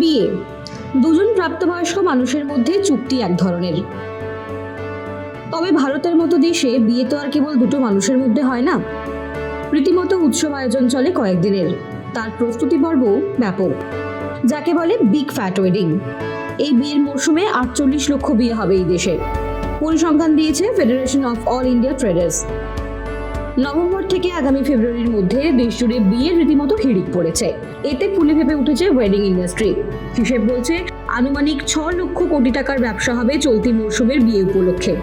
বিয়ে। দুজন প্রাপ্তবয়স্ক মানুষের মধ্যে চুক্তি এক ধরনের। তবে ভারতের মতো দেশে বিয়ে তো আর কেবল দুটো মানুষের মধ্যে হয় না। রীতিমতো উৎসব আয়োজন চলে কয়েকদিনের। তার প্রস্তুতি পর্ব ব্যাপক, যাকে বলে বিগ ফ্যাট ওয়েডিং এই বিয়ের মরশুমে আটচল্লিশ লক্ষ বিয়ে হবে এই দেশে। পরিসংখ্যান দিয়েছে federation of all India traders November থেকে আগামী ফেব্রুয়ারির মধ্যে দেশ জুড়ে বিয়ের রীতিমতো হিড়িক পড়েছে। এতে ফুলে ফেপে উঠেছে ওয়েডিং ইন্ডাস্ট্রি হিসেব বলছে, আনুমানিক ছ লক্ষ কোটি টাকার ব্যবসা হবে চলতি মরশুমের বিয়ে উপলক্ষে।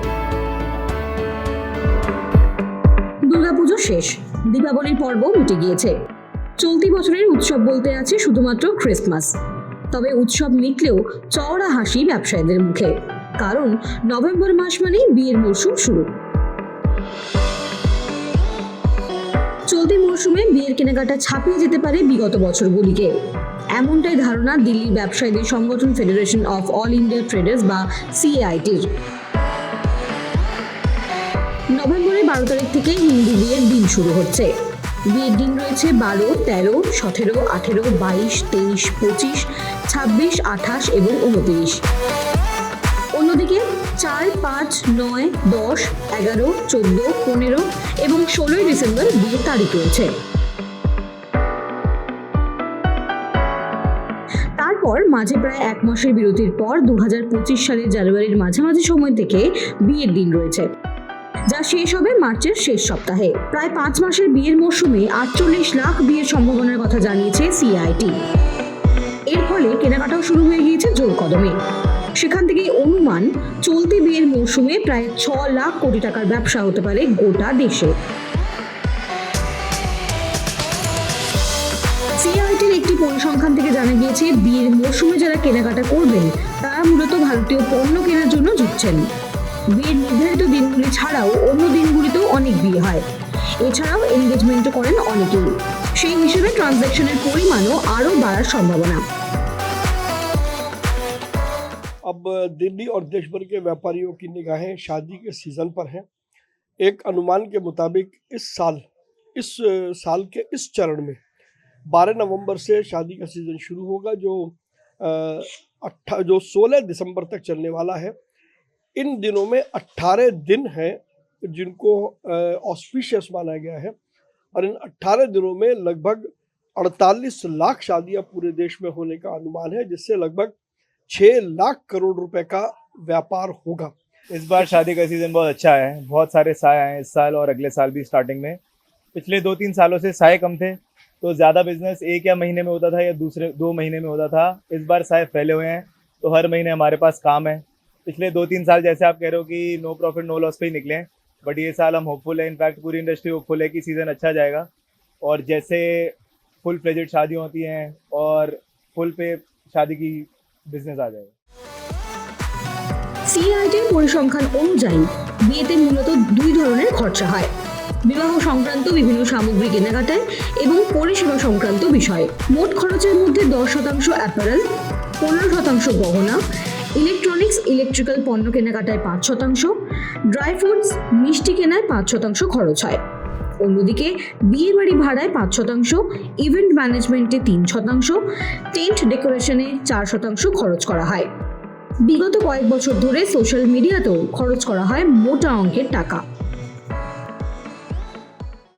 দুর্গাপুজো শেষ। দীপাবলির পর্ব মিটে গিয়েছে। চলতি বছরের উৎসব বলতে আছে শুধুমাত্র ক্রিসমাস তবে উৎসব মিটলেও চওড়া হাসি ব্যবসায়ীদের মুখে। কারণ নভেম্বর মাস মানেই বিয়ের মরশুম শুরু। মরশুমে বিয়ের কেনাকাটা ছাপিয়ে যেতে পারে বিগত বছরগুলিকে। এমনটাই ধারণা দিল্লির ব্যবসায়ীদের সংগঠন federation of all India traders বা সিআইটির নভেম্বরের বারো তারিখ থেকে হিন্দু বিয়ের দিন শুরু হচ্ছে। বিয়ের দিন রয়েছে বারো, তেরো, সতেরো, আঠেরো, বাইশ, তেইশ, পঁচিশ, ছাব্বিশ, আঠাশ এবং উনতিরিশ অন্যদিকে চার, পাঁচ, নয়, দশ, এগারো, চোদ্দ, পনেরো এবং ষোলোই ডিসেম্বর বিয়ের তারিখ রয়েছে। তারপর মাঝে প্রায় এক মাসের বিরতির পর দু সালের জানুয়ারির মাঝামাঝি সময় থেকে বিয়ের দিন রয়েছে। যা শেষ হবে মার্চের শেষ সপ্তাহে। প্রায় পাঁচ মাসের বিয়ের মরশুমে আটচল্লিশ লাখ বিয়ের সম্ভাবনার কথা জানিয়েছে সিআইটি এর ফলে কেনাকাটাও শুরু হয়ে গিয়েছে জোর কদমে। সেখান থেকেই অনুমান, চলতি বিয়ের মরশুমে প্রায় ছ লাখ কোটি টাকার ব্যবসা হতে পারে গোটা দেশে। সিআইটির একটি পরিসংখ্যান থেকে জানা গিয়েছে, বিয়ের মরশুমে যারা কেনাকাটা করবেন, তারা মূলত ভারতীয় পণ্য কেনার জন্য ঝুঁকছেন বিয়ের নির্ধারিত দিনগুলি ছাড়াও অন্য দিনগুলিতেও অনেক বিয়ে হয়। এছাড়াও এনগেজমেন্টও করেন অনেকেই। সেই হিসেবে ট্রানজ্যাকশনের পরিমাণও আরও বাড়ার সম্ভাবনা। अब दिल्ली और देश भर के व्यापारियों की निगाहें शादी के सीज़न पर हैं। एक अनुमान के मुताबिक इस साल इस साल के इस चरण में 12 नवंबर से शादी का सीज़न शुरू होगा, जो अट्ठा, जो 16 दिसंबर तक चलने वाला है। इन दिनों में 18 दिन हैं जिनको ऑस्पिशियस माना गया है और इन 18 दिनों में लगभग 48 लाख शादियाँ पूरे देश में होने का अनुमान है, जिससे लगभग छः लाख करोड़ रुपए का व्यापार होगा। इस बार शादी का सीज़न बहुत अच्छा है। बहुत सारे साय आए इस साल और अगले साल भी स्टार्टिंग में। पिछले दो तीन सालों से साय कम थे तो ज़्यादा बिज़नेस एक या महीने में होता था या दूसरे दो महीने में होता था। इस बार साय फैले हुए हैं तो हर महीने हमारे पास काम है। पिछले दो तीन साल जैसे आप कह रहे हो कि नो प्रॉफिट नो लॉस पे ही निकले बट ये साल हम होपफुल है। इनफैक्ट पूरी इंडस्ट्री होपफुल है कि सीज़न अच्छा जाएगा। और जैसे फुल फ्लेजेड शादी होती हैं और फुल पे शादी की बिजनेस आ जाएगा সিআইটির পরিসংখ্যান অনুযায়ী বিয়েতে মূলত দুই ধরনের খরচা হয় বিবাহ সংক্রান্ত বিভিন্ন সামগ্রী কেনাকাটায় এবং পরিষেবা সংক্রান্ত বিষয়ে মোট খরচের মধ্যে দশ শতাংশ অ্যাপারেল পনেরো শতাংশ গহনা ইলেকট্রনিক্স ইলেকট্রিক্যাল পণ্য কেনাকাটায় পাঁচ শতাংশ ড্রাই ফ্রুটস মিষ্টি কেনায় পাঁচ শতাংশ খরচ হয় অন্যদিকে বিয়ে বাড়ি ভাড়ায় পাঁচ শতাংশ ইভেন্ট ম্যানেজমেন্টে তিন শতাংশ টেন্ট ডেকোরেশনে চার শতাংশ খরচ করা হয়। বিগত কয়েক বছর ধরে সোশ্যাল মিডিয়াতেও খরচ করা হয় মোটা অঙ্কের টাকা।